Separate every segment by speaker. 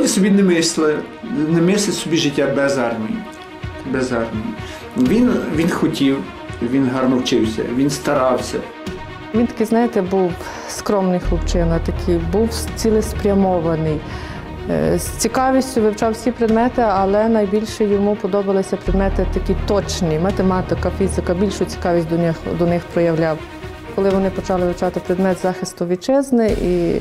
Speaker 1: Володя собі не мислив, не мислить собі життя без армії. Без армії. Він, він хотів, він гарно вчився, він старався.
Speaker 2: Він такий, знаєте, був скромний хлопчина, такий, був цілеспрямований. Е, З цікавістю вивчав всі предмети, але найбільше йому подобалися предмети такі точні математика, фізика, більшу цікавість до них, до них проявляв. Коли вони почали вивчати предмет захисту вітчизни і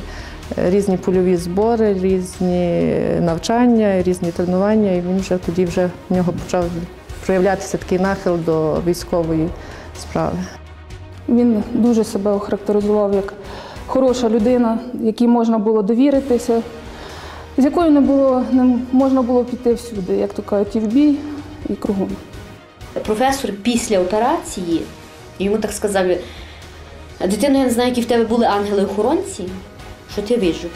Speaker 2: різні польові збори, різні навчання, різні тренування, і він вже тоді вже в нього почав проявлятися такий нахил до військової справи.
Speaker 3: Він дуже себе охарактеризував як хороша людина, якій можна було довіритися, з якою не було не можна було піти всюди, як то кажуть, і в бій, і кругом.
Speaker 4: Професор після операції йому так сказав: дитино, я не знаю, які в тебе були ангели-охоронці, що ти вижив.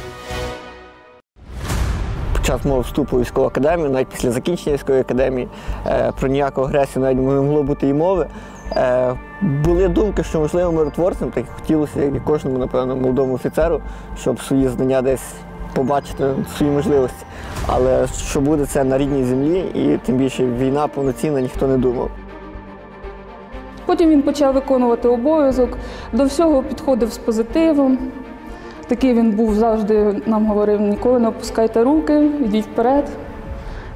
Speaker 5: Під час мого вступу в військову академію, навіть після закінчення військової академії, е, про ніяку агресію навіть не могло бути і мови. Е, Були думки, що можливо миротворцем, так і хотілося, як і кожному, напевно, молодому офіцеру, щоб свої знання десь побачити, свої можливості. Але що буде це на рідній землі, і тим більше війна повноцінна, ніхто не думав.
Speaker 3: Потім він почав виконувати обов'язок, до всього підходив з позитивом. Такий він був завжди, нам говорив, ніколи не опускайте руки, йдіть вперед.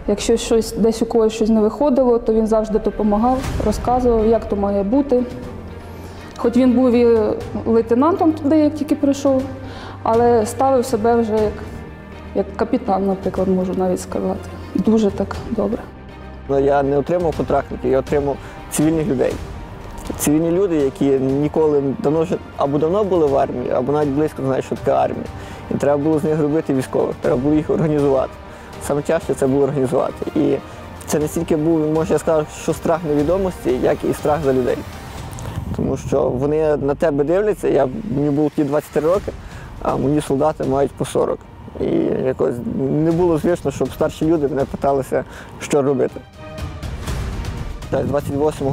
Speaker 3: Якщо щось десь у когось щось не виходило, то він завжди допомагав, розказував, як то має бути. Хоч він був і лейтенантом туди, як тільки прийшов, але ставив себе вже як, як капітан, наприклад, можу навіть сказати. Дуже так добре.
Speaker 5: Ну, Я не отримав контрактників, я отримав цивільних людей. Цивільні люди, які ніколи давно або давно були в армії, або навіть близько знають, що таке армія. І треба було з них робити військових, треба було їх організувати. Саме тяжче це було організувати. І це не стільки був, може я скажу, що страх невідомості, як і страх за людей. Тому що вони на тебе дивляться, я, мені було тоді 23 роки, а мої солдати мають по 40. І якось не було звісно, щоб старші люди мене питалися, що робити. Та 28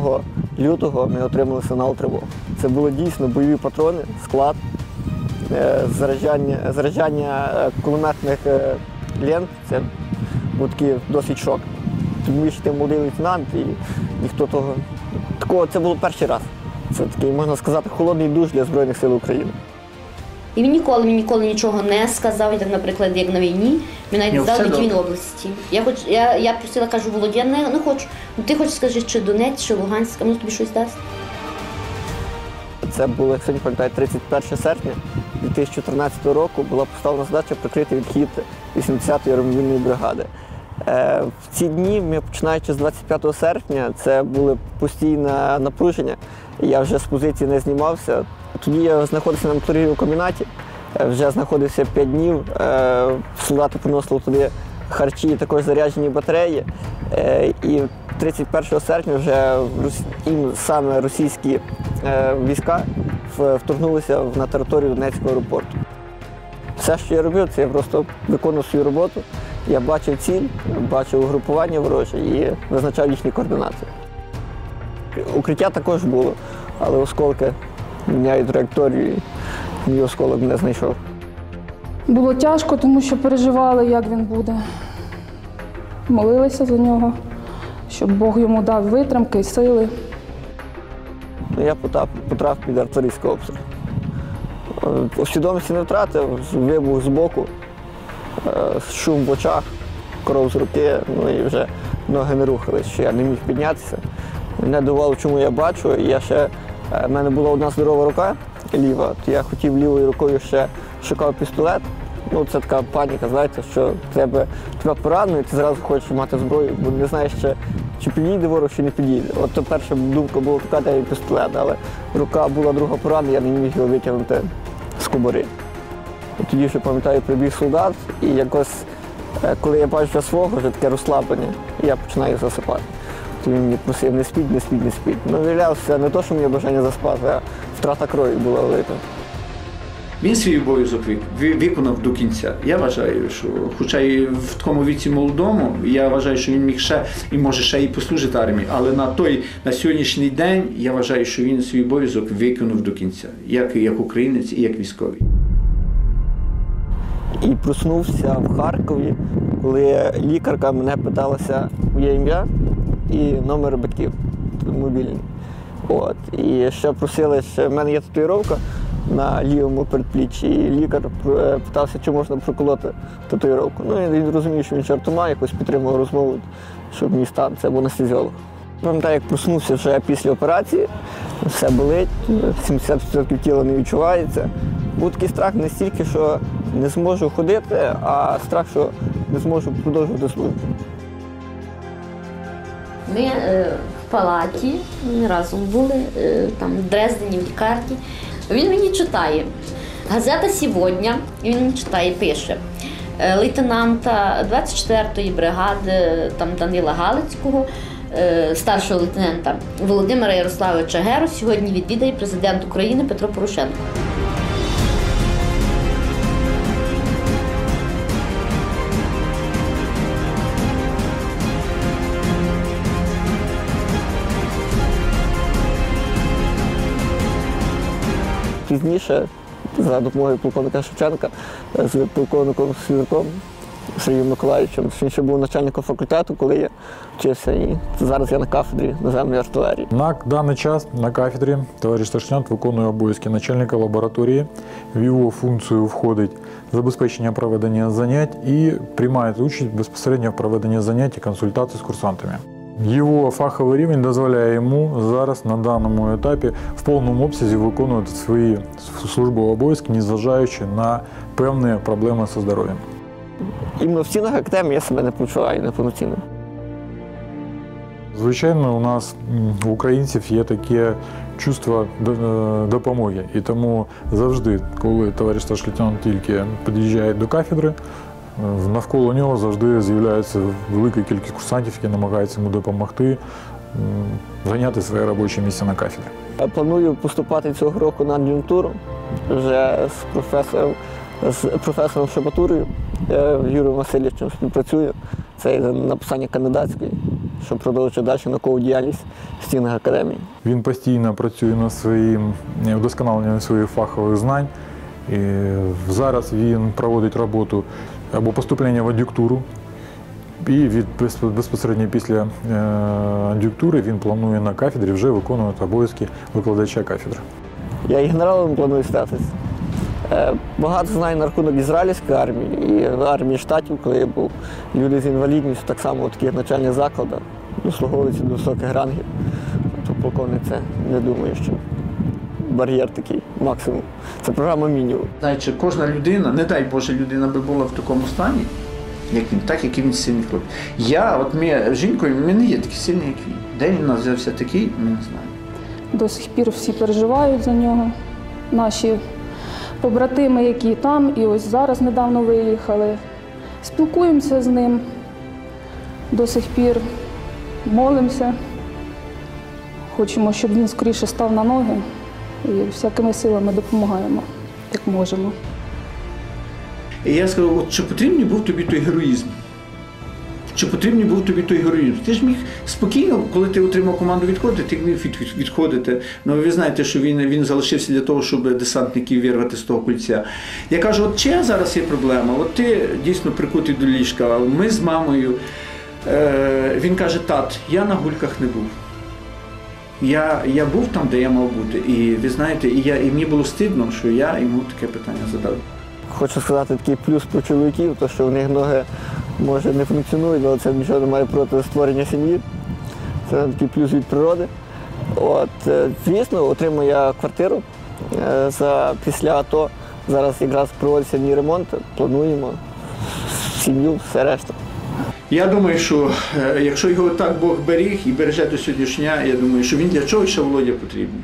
Speaker 5: лютого ми отримали сигнал тривоги. Це були дійсно бойові патрони, склад, е, заряджання, заряджання е, кулеметних е, лент. Це був такий досить шок. Тому що ти молодий лейтенант і ніхто того. Такого це було перший раз. Це такий, можна сказати, холодний душ для Збройних сил України.
Speaker 4: І він ніколи мені ніколи нічого не сказав, як, наприклад, як на війні. Він навіть
Speaker 1: Ні,
Speaker 4: не
Speaker 1: все
Speaker 4: знав, в якій він
Speaker 1: добре.
Speaker 4: області. Я хоч я, я просила, кажу, Володя, я не, не хочу. Ну ти хоч скажи, чи Донець, чи Луганськ, а ну тобі щось дасть.
Speaker 5: Це було, як сьогодні пам'ятаю, 31 серпня 2014 року була поставлена задача прикрити відхід 80-ї аеромобільної бригади. Е, В ці дні, починаючи з 25 серпня, це було постійне напруження. Я вже з позиції не знімався. Тоді я знаходився на моторі комбінаті, е, вже знаходився 5 днів. Е, Солдати приносили туди харчі, також заряджені батареї. І 31 серпня вже їм саме російські війська вторгнулися на територію Донецького аеропорту. Все, що я робив, це я просто виконував свою роботу. Я бачив ціль, бачив угрупування вороже і визначав їхні координати. Укриття також було, але осколки міняють траєкторію, і мій осколок не знайшов.
Speaker 3: Було тяжко, тому що переживали, як він буде. Молилися за нього, щоб Бог йому дав витримки і сили.
Speaker 5: Ну, я потрапив, під артилерійський обстріл. Е, Свідомості не втратив, вибух з боку, шум в очах, кров з руки, ну і вже ноги не рухались, що я не міг піднятися. Мене дивувало, чому я бачу. І Я ще, е, в мене була одна здорова рука ліва, то я хотів лівою рукою ще шукав пістолет. Ну, це така паніка, знаєте, що тебе, тебе поранують, ти зразу хочеш мати зброю, бо не знаєш, ще, чи підійде ворог, чи не підійде. От то перша думка була така, де пістолет, але рука була друга поранена, я не міг його витягнути з кобури. Тоді ще пам'ятаю, прибіг солдат, і якось, е, коли я бачу свого, вже таке розслаблення, і я починаю засипати. Він мені просив, не спіть, не спіть, не спіть. Ну, виявлявся, не то, що мені бажання заспати, а втрата крові була велика.
Speaker 1: Він свій обов'язок виконав до кінця. Я вважаю, що, хоча і в такому віці молодому, я вважаю, що він міг ще і може ще і послужити армії, але на той на сьогоднішній день я вважаю, що він свій обов'язок виконав до кінця, як, як українець і як військовий.
Speaker 5: І проснувся в Харкові, коли лікарка мене питалася моє ім'я і номер батьків мобільний. От. І ще просили, ще в мене є татуїровка на лівому передпліччі, і лікар е, питався, чи можна проколоти татуїровку. Ну, він розумів, що він жартома, якось підтримував розмову, щоб мій стан, це був анестезіолог. Пам'ятаю, як проснувся вже після операції, все болить, 70% тіла не відчувається. Був такий страх не стільки, що не зможу ходити, а страх, що не зможу продовжувати службу.
Speaker 4: Ми е, в палаті ми разом були, е, там в Дрездені, в лікарні. Він мені читає. Газета «Сьогодні», він мені читає, пише. е, Лейтенанта 24-ї бригади там, Данила Галицького, старшого лейтенанта Володимира Ярославовича Геру сьогодні відвідає президент України Петро Порошенко.
Speaker 5: Пізніше, за допомогою полковника Шевченка, з полковником Свірком Сергієм Миколаївичем, він ще був начальником факультету, коли я вчився, і зараз я на кафедрі наземної артилерії.
Speaker 6: На даний час на кафедрі товариш Старшинят виконує обов'язки начальника лабораторії. В його функцію входить забезпечення проведення занять і приймає участь безпосередньо в проведенні занять і консультацій з курсантами. Його фаховий рівень дозволяє йому зараз на даному етапі в повному обсязі виконувати свої службові обов'язки, незважаючи на певні проблеми зі здоров'ям.
Speaker 5: Іменно в стінах академії я себе не почуваю неповноцінним.
Speaker 6: Звичайно, у нас у українців є таке чувство е, допомоги. І тому завжди, коли товариш старший лейтенант тільки під'їжджає до кафедри, навколо нього завжди з'являється велика кількість курсантів, які намагаються йому допомогти зайняти своє робоче місце на кафедрі.
Speaker 5: Я Планую поступати цього року на ад'юнктуру вже з професором, з професором Шабатурою я Юрієм Васильовичем співпрацюю. Це написання кандидатської, щоб продовжити далі наукову діяльність в стінах академії.
Speaker 6: Він постійно працює над своїм е, вдосконаленням своїх фахових знань. І зараз він проводить роботу або поступлення в ад'юктуру. І від безпосередньо після е, ад'юктури він планує на кафедрі вже виконувати обов'язки викладача кафедри.
Speaker 5: Я і генералом планую статись. Е, Багато знаю на рахунок ізраїльської армії і армії штатів, коли я був. Люди з інвалідністю так само у таких навчальних закладах дослуговуються до високих рангів. Тобто полковник це не думаю, що бар'єр такий максимум. Це програма мінімум.
Speaker 1: Знаючи, кожна людина, не дай Боже, людина би була в такому стані, як він, так як і він сильний хлопець. Я, от ми з жінкою, ми не є такі сильні, як він. Де він у нас взявся такий, ми не знаємо.
Speaker 3: До сих пір всі переживають за нього. Наші побратими, які там, і ось зараз недавно виїхали. Спілкуємося з ним до сих пір, молимося. Хочемо, щоб він скоріше став на ноги і всякими силами допомагаємо, як можемо.
Speaker 1: І я сказав, от чи потрібний був тобі той героїзм? Чи потрібний був тобі той героїзм? Ти ж міг спокійно, коли ти отримав команду відходити, ти міг від- від- відходити. Ну ви знаєте, що він, він залишився для того, щоб десантників вирвати з того кільця. Я кажу, от чия зараз є проблема? От ти дійсно прикутий до ліжка, ми з мамою. Е, він каже, тат, я на гульках не був. Я, я був там, де я мав бути. І ви знаєте, і, я, і мені було стидно, що я йому таке питання задав.
Speaker 5: Хочу сказати такий плюс про чоловіків, то що в них ноги може не функціонують, але це нічого не має проти створення сім'ї. Це такий плюс від природи. От, е, звісно, отримую я квартиру е, за після АТО. Зараз якраз проводиться мій ремонт, плануємо сім'ю, все решта.
Speaker 1: Я думаю, що е, якщо його так Бог беріг і береже до сьогоднішня, я думаю, що він для чого ще Володя потрібен.